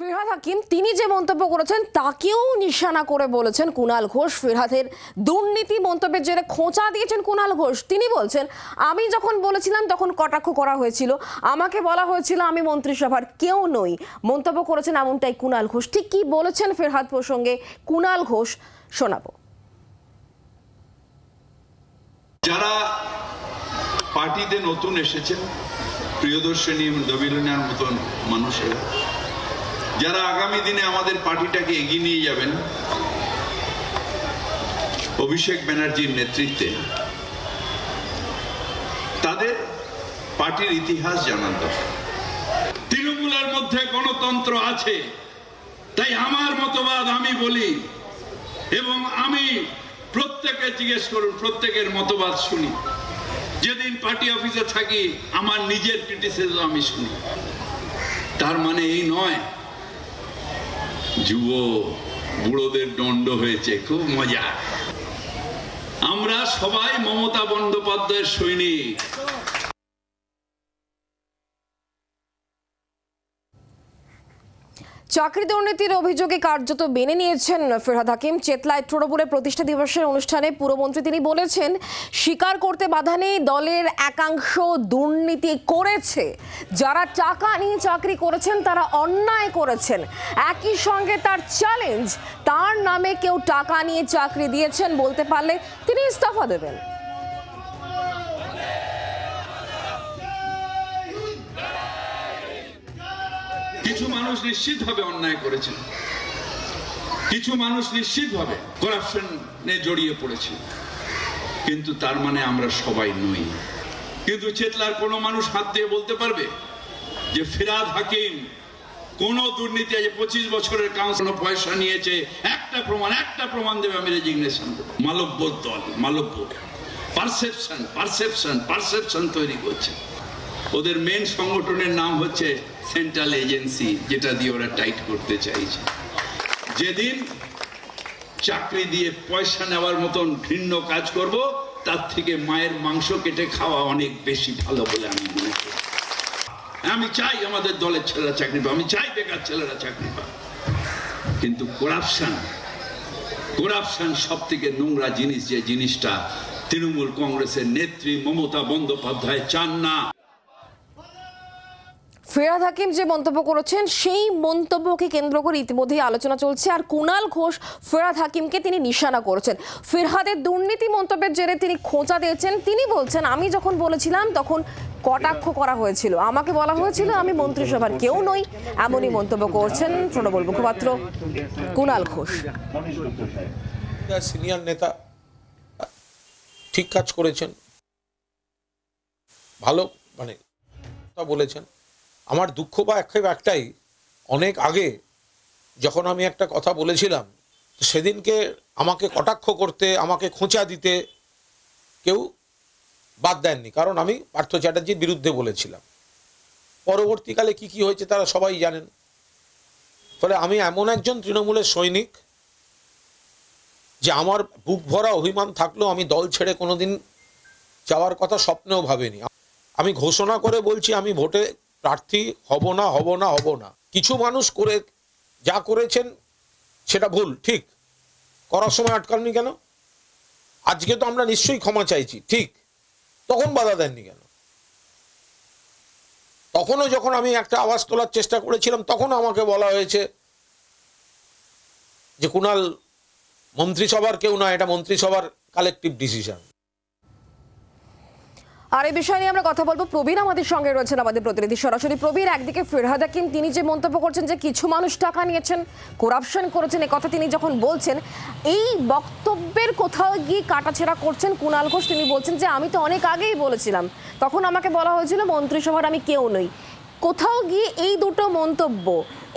ফিরহাদ হাকিম, তিনি যে মন্তব্য করেছেন তাকেও নিশানা করে বলেছেন কুণাল ঘোষ। ফিরহাদের দুর্নীতি মন্তব্যের জেরে খোঁচা দিয়েছেন কুণাল ঘোষ। তিনি বলছেন, আমি যখন বলেছিলাম তখন কটাক্ষ করা হয়েছিল। আমাকে বলা হয়েছিল আমি মন্ত্রিসভার কেউ নই। মন্তব্য করেছেন এমনটাই কুণাল ঘোষ। ঠিক কি বলেছেন ফিরহাদ প্রসঙ্গে কুণাল ঘোষ, শোনাবো। যারা পার্টিতে নতুন এসেছেন, প্রিয়দর্শিনী দবিলনার মতন মানুষেরা যারা আগামী দিনে আমাদের পার্টিটাকে এগিয়ে নিয়ে যাবেন, অভিষেক ব্যানার্জির নেতৃত্বে, তাদের পার্টির ইতিহাস জানার দরকার তৃণমূলের মধ্যে গণতন্ত্র আছে, তাই আমার মতবাদ আমি বলি এবং আমি প্রত্যেকে জিজ্ঞেস করুন, প্রত্যেকের মতবাদ শুনি। যেদিন পার্টি অফিসে থাকি, আমার নিজের ক্রিটিসিজম আমি শুনি। তার মানে এই নয় যুব বুড়োদের দণ্ড হয়েছে খুব মজা। আমরা সবাই মমতা বন্দ্যোপাধ্যায়ের সৈনিক। চাকরি দুর্নীতির অভিযোগে কার্যত মেনে নিয়েছেন ফেরহাদ হাকিম। চেতলায় তৃণমূলের প্রতিষ্ঠা দিবসের অনুষ্ঠানে পুরমন্ত্রী তিনি বলেছেন, স্বীকার করতে বাধা নেই, দলের একাংশ দুর্নীতি করেছে। যারা টাকা নিয়ে চাকরি করেছেন, তারা অন্যায় করেছেন। একই সঙ্গে তার চ্যালেঞ্জ তার নামে কেউ টাকা নিয়ে চাকরি দিয়েছেন বলতে পারলে তিনি ইস্তফা দেবেন। কিছু মানুষ নিশ্চিতভাবে অন্যায় করেছেন কিছু মানুষ নিশ্চিতভাবে করাপশনে জড়িয়ে পড়েছে কিন্তু তার মানে আমরা সবাই নই। কিন্তু চেতলার কোনো মানুষ হাত দিয়ে বলতে পারবে যে ফিরাদ হাকিম কোন দুর্নীতি আছে পঁচিশ বছরের কাউন্সিল পয়সা নিয়েছে, একটা প্রমাণ একটা প্রমাণ দেবে আমি রেজিগনেশন মালব্য দল, মালব্য। পারসেপশন পারসেপশন পারসেপশন তৈরি করছে। ওদের মেন সংগঠনের নাম হচ্ছে সেন্ট্রাল এজেন্সি যেটা দিয়ে ওরা টাইট করতে চাইছে। যেদিন চাকরি দিয়ে পয়সা নেওয়ার মতন ভিন্ন কাজ করব, তার থেকে মায়ের মাংস কেটে খাওয়া অনেক বেশি ভালো বলে আমি মনে করি। আমি চাই আমাদের দলের ছেলেরা চাকরি পাবে আমি চাই বেকার ছেলেরা চাকরি পাবে কিন্তু করাপশন করাপশন সব থেকে নোংরা জিনিস যে জিনিসটা তৃণমূল কংগ্রেসের নেত্রী মমতা বন্দ্যোপাধ্যায় চান না। ফিরাদ হাকিম যে মন্তব্য করেছেন, সেই মন্তব্যকে কেন্দ্র করে ইতিমধ্যেই আলোচনা চলছে আর কুণাল ঘোষ ফিরাদ হাকিমকে তিনি নিশানা করেছেন। ফেরহাদের দুর্নীতি মন্তব্যের জেরে তিনি খোঁচা দিয়েছেন। তিনি বলছেন, আমি যখন বলেছিলাম তখন কটাক্ষ করা হয়েছিল। আমাকে বলা হয়েছিল, আমি মন্ত্রিসভার কেউ নই, এমনই মন্তব্য করছেন তৃণমূল মুখপাত্র কুণাল ঘোষ। সিনিয়র নেতা ঠিক কাজ করেছেন। ভালো মানে বলেছেন। আমার দুঃখ বা আক্ষেপ একটাই, অনেক আগে যখন আমি একটা কথা বলেছিলাম, সেদিনকে আমাকে কটাক্ষ করতে, আমাকে খোঁচা দিতে কেউ বাদ দেননি। কারণ আমি পার্থ চ্যাটার্জির বিরুদ্ধে বলেছিলাম। পরবর্তীকালে কি কি হয়েছে তারা সবাই জানেন। ফলে আমি এমন একজন তৃণমূলের সৈনিক যে আমার বুক ভরা অভিমান থাকলেও আমি দল ছেড়ে কোনোদিন যাওয়ার কথা স্বপ্নেও ভাবিনি। আমি ঘোষণা করে বলছি, আমি ভোটে প্রার্থী হব না হব না হব না। কিছু মানুষ করে, যা করেছেন, সেটা ভুল, ঠিক। করার সময় আটকাননি কেন? আজকে তো আমরা নিশ্চয়ই ক্ষমা চাইছি, ঠিক। তখন বাধা দেননি কেন? তখনও যখন আমি একটা আওয়াজ তোলার চেষ্টা করেছিলাম তখন আমাকে বলা হয়েছে যে কুণাল মন্ত্রিসভার কেউ না, এটা মন্ত্রিসভার কালেকটিভ ডিসিশন আর এই বিষয় নিয়ে আমরা কথা বলব। প্রবীর আমাদের সঙ্গে রয়েছেন আমাদের প্রতিনিধি। সরাসরি প্রবীর, একদিকে ফিরহাদ হাকিম, তিনি যে মন্তব্য করছেন যে কিছু মানুষ টাকা নিয়েছেন করাপশন করেছেন কথা তিনি যখন বলছেন, এই বক্তব্যের কোথাও গিয়ে কাটাছেড়া করছেন কুণাল ঘোষ। তিনি বলছেন যে, আমি তো অনেক আগেই বলেছিলাম। তখন আমাকে বলা হয়েছিল, মন্ত্রিসভার আমি কেউ নই। কোথাও গিয়ে এই দুটো মন্তব্য,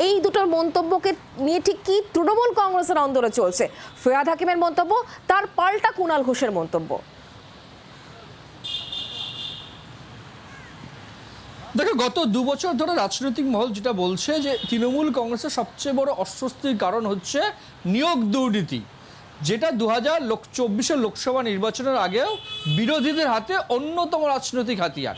এই দুটো মন্তব্যকে নিয়ে ঠিক কি তৃণমূল কংগ্রেসের আন্দোলন চলছে? ফিরহাদ হাকিমের মন্তব্য, তার পাল্টা কুণাল ঘোষের মন্তব্য। দেখো, গত দু বছর ধরে রাজনৈতিক মহল যেটা বলছে যে তৃণমূল কংগ্রেসের সবচেয়ে বড় অস্বস্তির কারণ হচ্ছে নিয়োগ দুর্নীতি, যেটা দু হাজার চব্বিশের লোকসভা নির্বাচনের আগেও বিরোধীদের হাতে অন্যতম রাজনৈতিক হাতিয়ার।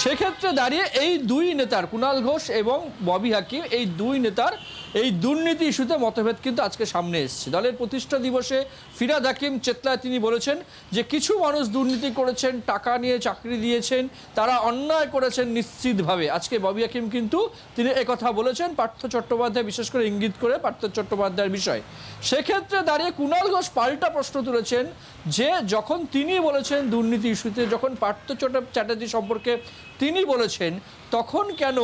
সেক্ষেত্রে দাঁড়িয়ে এই দুই নেতার কুণাল ঘোষ এবং ববি হাকিম, এই দুই নেতার এই দুর্নীতি ইস্যুতে মতভেদ কিন্তু আজকে সামনে এসেছে। দলের প্রতিষ্ঠা দিবসে ফিরাদ হাকিম চেতলায় তিনি বলেছেন যে কিছু মানুষ দুর্নীতি করেছেন, টাকা নিয়ে চাকরি দিয়েছেন, তারা অন্যায় করেছেন নিশ্চিতভাবে। আজকে ববি হাকিম কিন্তু তিনি একথা বলেছেন পার্থ চট্টোপাধ্যায়, বিশেষ করে ইঙ্গিত করে পার্থ চট্টোপাধ্যায়ের বিষয়। সেক্ষেত্রে দাঁড়িয়ে কুণাল ঘোষ পাল্টা প্রশ্ন তুলেছেন যে যখন তিনি বলেছেন দুর্নীতি ইস্যুতে, যখন পার্থ চট্ট- চ্যাটার্জি সম্পর্কে তিনি বলেছেন, তখন কেন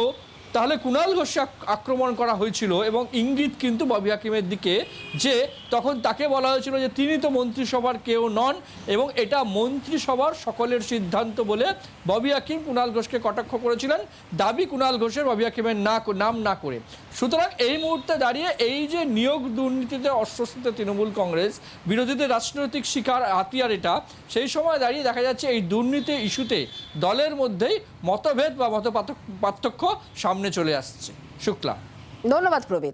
তাহলে কুণাল ঘোষকে আক্রমণ করা হয়েছিল এবং ইঙ্গিত কিন্তু ববি হাকিমের দিকে যে তখন তাকে বলা হয়েছিল যে তিনি তো মন্ত্রিসভার কেউ নন এবং এটা মন্ত্রিসভার সকলের সিদ্ধান্ত বলে ববি হাকিম কুণাল ঘোষকে কটাক্ষ করেছিলেন। দাবি কুণাল ঘোষের ববি হাকিমের না নাম না করে। সুতরাং এই মুহূর্তে দাঁড়িয়ে এই যে নিয়োগ দুর্নীতিতে অস্বস্তিতে তৃণমূল কংগ্রেস, বিরোধীদের রাজনৈতিক শিকার হাতিয়ার এটা, সেই সময় দাঁড়িয়ে দেখা যাচ্ছে এই দুর্নীতি ইস্যুতে দলের মধ্যেই মতভেদ বা মত পার্থক্য সামনে চলে আসছে। শুক্লা। ধন্যবাদ প্রবীর।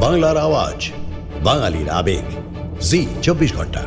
বাংলার আওয়াজ বাঙালির আবেগ। জি চব্বিশ ঘণ্টা।